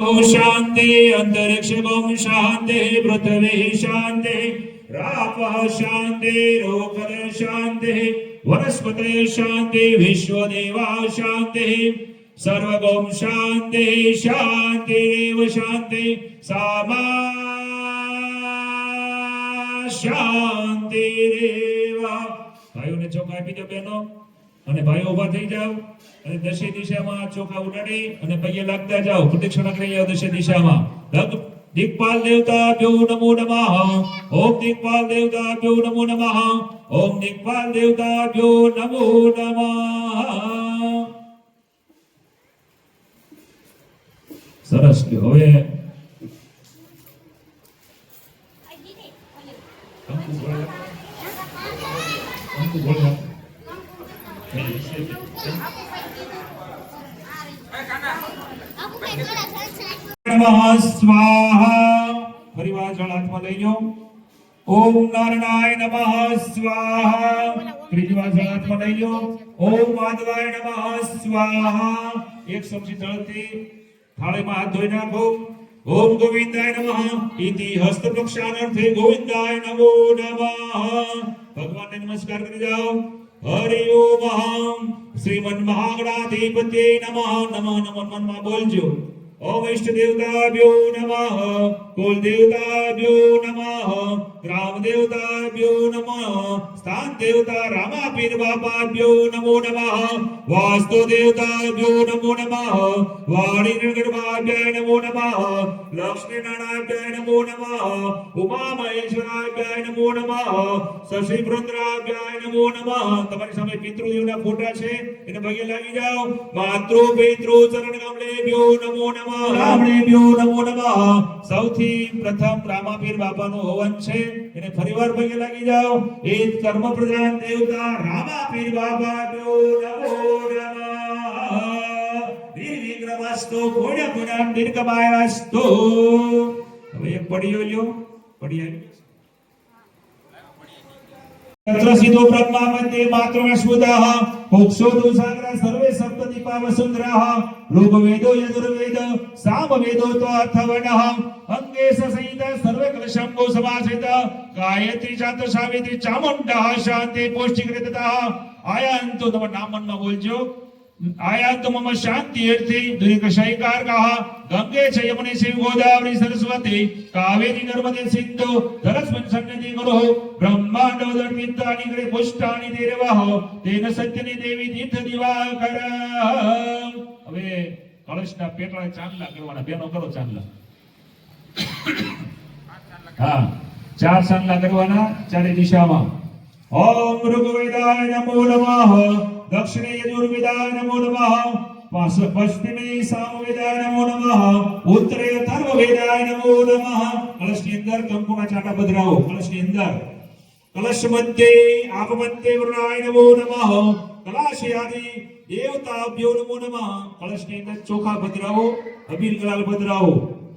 ओम शांति अंतरिक्ष ओम शांति पृथ्वी शांति रापः शांति रोकल शांति वनस्पति शांति विश्वदेवा शांति सर्वगोम शांति शांतिरेव शांति सामा શાંતિરેવ ભાઈઓને ચોખા આપી દો બહેનો અને ભાઈઓ ઊભા થઈ જાઓ અને દશે દિશામાં ચોખા ઉડાડી અને પૈયે લાગતા જાઓ. પ્રદક્ષિણા કરી જાઓ દશે દિશામાં. લગ દેવતા દેવતાભ્યો નમો નમઃ. ઓમ દિક્પાલ દેવતાભ્યો નમો નમઃ. ઓમ દિક્પાલ દેવતાભ્યો નમો નમઃ. સરસ કે હવે. બોલ્યા નમઃ સ્વાહા ફરી વાર જળ હાથમાં લઈ લો ઓમ નારાયણાય નમઃ સ્વાહા ત્રીજી વાર જળ હાથમાં લઈ લો ઓમ માધવાય નમસ્કાર કરી જાઓ હરિ ઓમ શ્રીમન મહાગણાધિપત્યે નમઃ નમઃ નમઃ મનમાં બોલજો ઓમ ઇષ્ટ દેવતાભ્યો નમઃ કુલ દેવતાભ્યો નમઃ ગ્રામ દેવતાભ્યો નમઃ સ્થાન દેવતા રામાપીર બાપાભ્યો નમો નમઃ વાસ્તુ દેવતાભ્યો નમો નમઃ વાણી નિર્ગણવાભ્યાય નમો નમઃ લક્ષ્મી નારાયણાભ્યાય નમો નમઃ ઉમા મહેશ્વરાભ્યાય નમો નમઃ શશી વૃંદરાભ્યાય નમો નમઃ તમારી સામે પિતૃદેવના ફોટા છે એને ભાગે લાગી જાઓ. માતૃ પિતૃ ચરણ કમલેભ્યો નમો નમઃ. રામણેભ્યો નમો નમઃ. સૌથી પ્રથમ રામાપીર બાપાનું હવન છે. એને ફરીવાર પગે લાગી જાઓ. એ જ કર્મ પ્રધાન દેવતા, રામાપીર બાપાભ્યો નમો નમઃ નિર્વિઘ્નમસ્તુ પુણ્ય પુણ્યમ નિર્ગમાયસ્તુ હવે એક પડિયો લ્યો. પડીયા તત્ર સિદ્ધો બ્રહ્મા વંદે માતૃ સ્મૃતઃ મોક્ષોદુ સાગરા સર્વે યજુર્વેદ સામવેદો તો અથર્વણઃ અંગે સહિત સર્વે કલશમ ગો સમાસિત ગાયત્રી ચાત સાવિત્રી ચામુંડઃ શાંતિ પુષ્ટિકૃતઃ આયાંતો તમે નામનમાં બોલજો આયાંતો મમ શાંતિ અર્થે દુર્ગશયકારકઃ ગંગે છે યમુને શિવ ગોદાવરી સરસ્વતી કાવેરી નર્મદે સિંધુ ધરસ્મિન સન્નિધિ ગુરુ બ્રહ્માંડો દર્પિતાની ગ્રે પુષ્ટાની દેરવાહ તેન સત્યની દેવી તીર્થ દિવાકર હવે કળશના પેટળે ચાંદલા કરવાના બેનો કરો ચાંદલા હા ચાર ચાંદલા કરવાના ચારે દિશામાં ઓમ ઋગ્વેદાય નમો નમઃ દક્ષિણે યજુર્વેદાય નમો નમઃ પશ્ચિમે સામવેદાય નમો નમઃ ઉત્તરે અથર્વવેદાય નમો નમઃ કલશની અંદર કંકુના ચાટા પધરાવો કલશની અંદર. કલશ મધ્યે, આપ મધ્યે વરુણાય નમો નમઃ કલાશયાદિ દેવતાભ્યો નમો નમઃ કલશની અંદર ચોખા પધરાવો, અબીલ ગલાલ પધરાવો.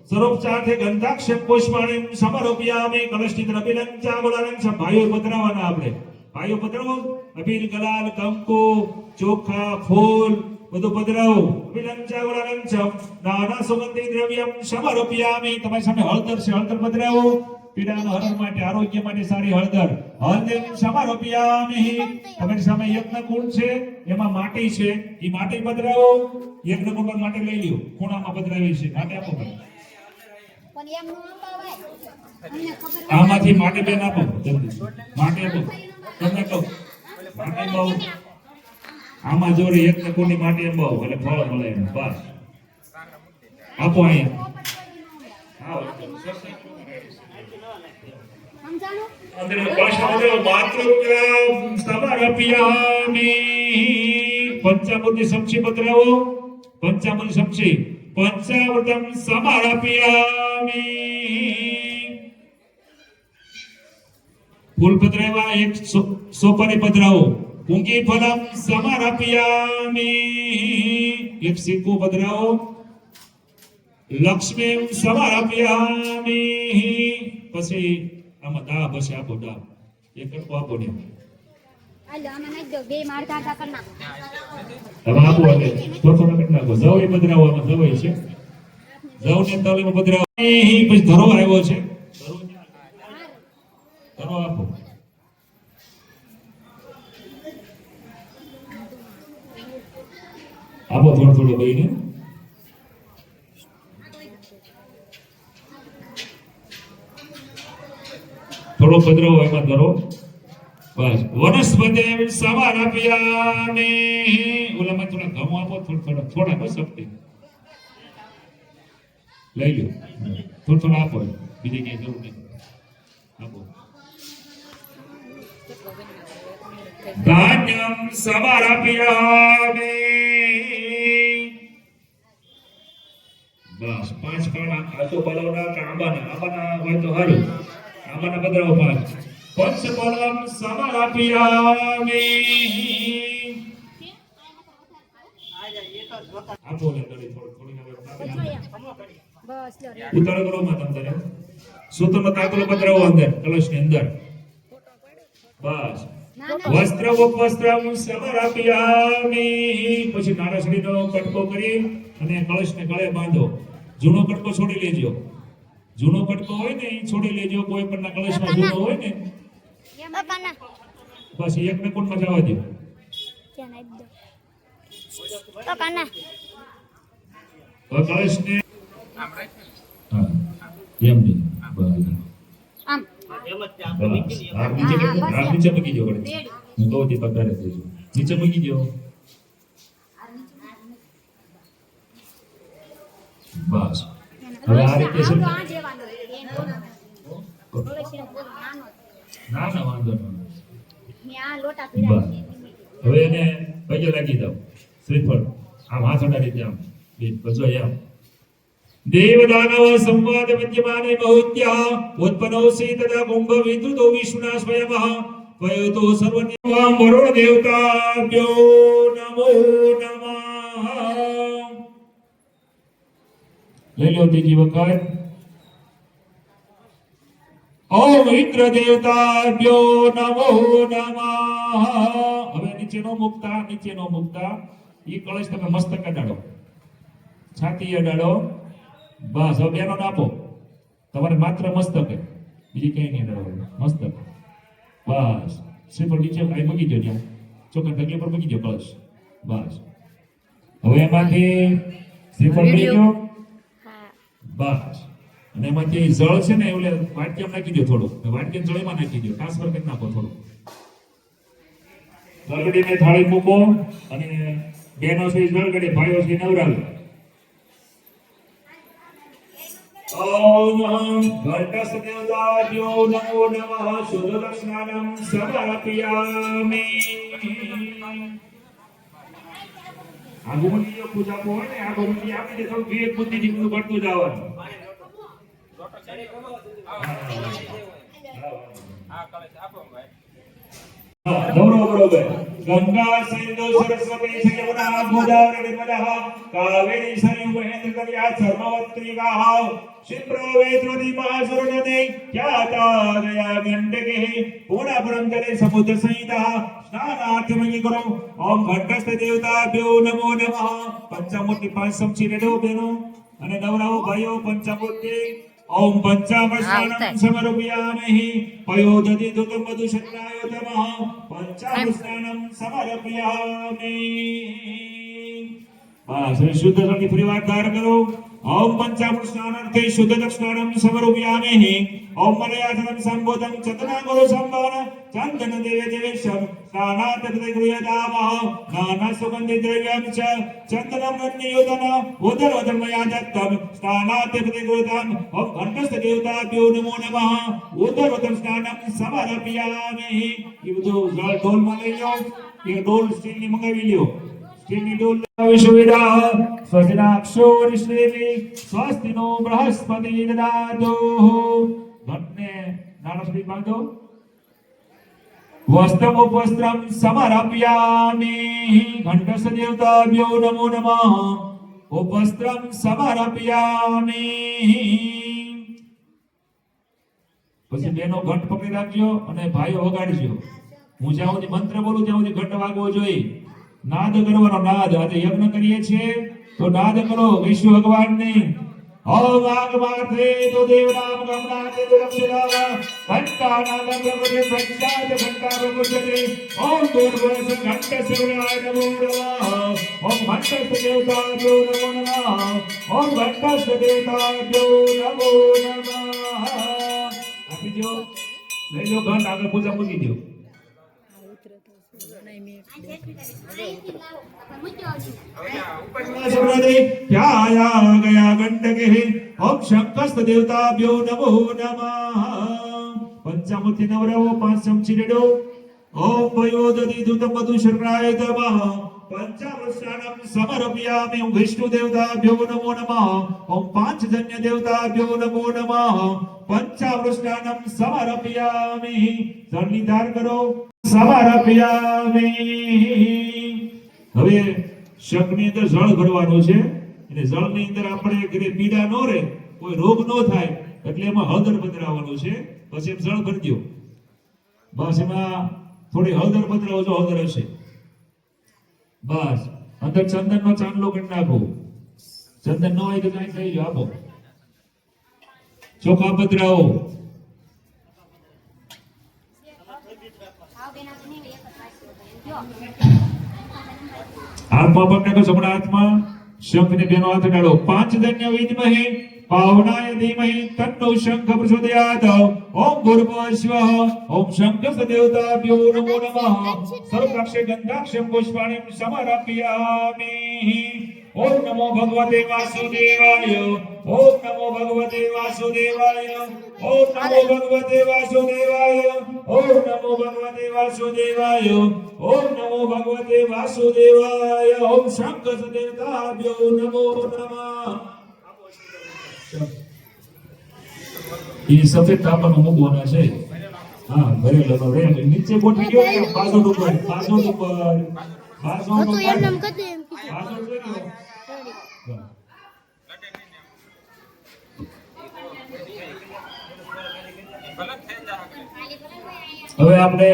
સરોપચાર્થે ગંધાક્ષ પુષ્પાણિ સમર્પયામિ. કલશની અંદર અબિલં ચા ભાઈઓ આપણે. ભાઈઓ પધરાવો અભિન ગલાલ કંકુ ચોખા ફૂલ બધું પધરાવો. ગુલાલં નાના સુગંધી દ્રવ્યમ સમર્પયામિ. તમારી સામે હળદર છે હળદર પધરાવો. પીડાના હરણ માટે આરોગ્ય માટે સારી હળદર. હળદર સમર્પયામિ. તમારી સામે યજ્ઞ કુંડ છે એમાં માટી છે. એ માટી પધરાવો. યજ્ઞ કુંડ માટી લઈ લ્યો. ખૂણામાં પધરાવી છે. માટી આપો ભાઈ. આમાંથી માટી બેન આપો. જલ્દી. માટી આપો. તમને કહું માટી બહુ આમાં જોડે એક ને કોની માટી એમ બહુ એટલે ફળ મળે એમ બસ આપો અહીંયા આવો. સમજાણું? અંદર કૃષ્ણ માતૃગ્રામ સમર્પયામિ પંચામૃતની સમક્ષી પધરાવો પંચામૃત સમક્ષી પંચામૃતમ સમર્પયામિ ફૂલ પધરાવ્યા એક સોપારી પધરાવો. પૂંગી ફલમ સમર્પયામિ એક સિક્કો પધરાવો. લક્ષ્મી સમર્પયામિ પછી આમાં દા પછી આપો દા એક આપો ને. હવે આપો હવે થોડો પધરાવો આમાં જવઈ છે. જવને તાલીમ પધરાવો. અહીં પછી ધરો આવ્યો છે? ધરો આપો. આપો થોડો થોડો ભાઈને થોડો પધરાવો એમાં ધરો. બસ. વનસ્પતિ સવારા પિયાને ઓલામાં થોડા ઘઉં આપો, થોડા થોડા થોડા બસ આપતી લઈ લો થોડું થોડું આપો. બીજે ક્યાંય જરૂર નહીં આપો. ધાન્યમ સમારપ્યામિ બસ પાંચ પાણા આતો બલવના કે આંબાના આંબાના હોય તો સારું આંબાના પધરાવો પાંચ પંચબલમ સમારપ્યામિ આપો ને થોડી થોડી થોડી હવે આપી આપો. બસ લો રે. ઉતારો કરો માં તમ તારે સૂત્રનો તાકલો પધરાવો અંદર કલશની અંદર બસ ના ના વસ્ત્ર ઉપવસ્ત્રમ સમરાપ્યામિ પછી નારસડીનો કટકો કરી અને કળશને ગળે બાંધો. જૂનો કટકો છોડી લેજો. જૂનો કટકો હોય ને એ છોડી લેજો. કોઈ પણ કળશમાં જૂનો હોય ને બસ એક ને કોણ મજા હવે કળશને એમ નહીં. આ નીચે મૂકી- નીચે મૂકી દો. હું કહું તે પગારે દેજો નીચે મૂકી દો. બસ. હવે આ રીતે છે ને? ના ના વાંધો નહીં હવે એને પગે લાગી દો શ્રીફળ. આમ હાથ અડાડી દે આમ. બે બસો આમ દેવ દાનવ સંવાદ વિદ્યમાને બહુત્યા ઉત્પન્નોસી તદા કુંભ વિદ્યુતો વિષ્ણુના સ્વયમઃ ત્વયતો સર્વનિવામ વરુણ દેવતાભ્યો નમો નમઃ લઈ લો ત્રીજી વખત ઓમ ઇન્દ્ર દેવતાભ્યો નમો નમઃ હવે નીચેનો મુક્તા નીચેનો મુક્તા એ કળશ તમે મસ્તક અડાડો છાતી અડાડો બસ હવે બેનો આપો. તમારે માત્ર મસ્તકે. બીજી કઈ નહીં અડાડવાનું મસ્તક. બસ. શ્રીફળ નીચે અહીં મૂકી દો ત્યાં. ચોખ્ખા ઢગલી પર મૂકી દો બસ. બસ. હવે એમાંથી શ્રીફળ લો બસ. અને એમાંથી જળ છે ને એટલે વાટકેમ નાખી દો થોડું. જળ જળમાં નાખી દો ટ્રાન્સફર કરી નાખો થોડું. ગળગડીને થાળી મૂકો અને બેનો છે જળગડી ભાઈઓ છે નવરાલ ઓમ ઘટસ नमो नमः નમઃ समर्पयामि। દક્ષિણાનમ સમર્પયામિ આ ગુમતીઓ પૂજા કો હોય ને આ ગુમતી આપી દે થોડું વિવેક બુદ્ધિ થી બધું કરતું ગૌરવ બરોબર ગંગા, સિંધુ, સરસ્વતી છે યમુના ગોદાવરી, નર્મદા કાવેરી સરયુ મહેન્દ્ર કન્યા ધર્મવત્રી ગાહ શિપ્રો વેત્રોદી મહાસુર નદી ખ્યાતા દયા ગંડકે પૂર્ણપુરમ જલે, સમુદ્ર સંહિતા. સ્નાનાર્થમય કરો. ઓમ ઘટસ્થ દેવતાભ્યો નમો નમઃ. પંચામૂર્તિ પાંચ સમચી રેડો બેનો. અને નવરાઓ ભાઈઓ પંચામૂર્તિ ઓમ પંચામૃષ્ણાનમ સમર્પયામિ પયોદતિ દુતમ મધુશક્રાય તમઃ પંચામૃષ્ણાનમ સમર્પયામિ બસ શુદ્ધ ફરી ધાર કરો પંચામૃષ્ણાનર્થે શુદ્ધ દક્ષિણાનમ સમર્પયામિ ઓમ મલયાસનમ સંબોધમ ચતનાગુરુ સંભાવન ચંદન દેવે દેવેશમ સ્નાનાત ગૃહદામઃ નાના સુગંધિ દ્રવ્યમ ચ. ચંદનમ નન્યયોતન ઉદર ઉદરમયા દત્તમ સ્નાનાત ગૃહદામ ઓમ ઘંટસ્થ દેવતાભ્યો નમો નમઃ. ઉદર ઉદમ સ્નાનમ સમર્પયામિ એ બધું જળ ઢોલમાં લઈ લો એ ડોલ સ્ટીલની મંગાવી લ્યો. સ્ટીલની ડોલ વિશ્વવિદા સ્વસ્તિનાક્ષો નિશ્રેમી સ્વસ્તિનો બૃહસ્પતિ પછી બેનો ઘંટ પકડી રાખજો અને ભાઈઓ વગાડજો. હું જ્યાં સુધી મંત્ર બોલું ત્યાં સુધી ઘંટ વાગવો જોઈએ. નાદ કરવાનો નાદ આજે યજ્ઞ કરીએ છીએ. તો નાદ કરો વિષ્ણુ ઓ ઓમ આગમાર્થે તો દેવનામ ગમનાથે ઘંટા નાદ પ્રભુતે પંચાત ઘંટા પ્રભુતે ઓમ દુર્વસ ઘંટ શિવરાય નમો નમઃ. ઓમ ઘંટ દેવતાભ્યો નમો નમઃ. ઓમ ઘંટ દેવતાભ્યો નમો નમઃ. આપી દો લઈ લો, ઘંટ આગળ પૂજા મૂકી દો અહીંથી લાવો આપણે મૂક્યો આવજો. સમૃદ્ધિ ધ્યાયા ગયા ગંડકે ઓમ શંકસ્ત દેવતાભ્યો નમો નમઃ પંચામૃતિ નવરવો પાંચ ચમચી રેડો ઓમ વયોદધિ દૂતમ મધુ શર્કરાય નમઃ પંચામૃષ્ટાનમ સમર્પયામિ ઓમ વિષ્ણુ દેવતાભ્યો નમો નમઃ હવે શકની અંદર જળ ભરવાનું છે અને જળની અંદર આપણે ઘરે પીડા ન રહે, કોઈ રોગ ન થાય, એટલે એમાં હળદર બદલાવાનું છે. પછી એમ જળ ભરી દો બસ એમાં થોડી હળદર બદલાવો જો હળદર હશે. બસ. અંદર ચંદનનો ચાંદલો કરી નાખો. ચંદન નો હોય તો કઈ થઈ ગયો. આપો. ચોખા પતરાઓ. હાથમાં નાખો જમણા હાથમાં. શંખને બેનો હાથ ડાળો પાંચ ધન્ય વિદ્મહે પાવનાય ધીમહિ તન્નો શંખ પ્રચોદયાત ઓમ ભૂર્ભુવઃ ઓમ શંખ સદેવતાભ્યો નમો નમઃ સર્વક્ષે ગંધાક્ષમ પુષ્પાણિમ સમર્પયામિ ઓમ નમો ભગવતે વાસુદેવાય ઓમ નમો ભગવતે વાસુદેવાય ઓમ નમો ભગવતે વાસુદેવાય ઓમ નમો ભગવતે વાસુદેવાય ઓમ નમો ભગવતે વાસુદેવાય ઓમ શંખ સદેવતાભ્યો નમો નમઃ એ સફેદ તાંબાનો મૂકવાના છે. હા ભરેલો તો રે નીચે ગોઠવી ગયો ને પાછળ ઉપર પાછળ ઉપર પાછળ ઉપર પાછળ લો. હવે આપણે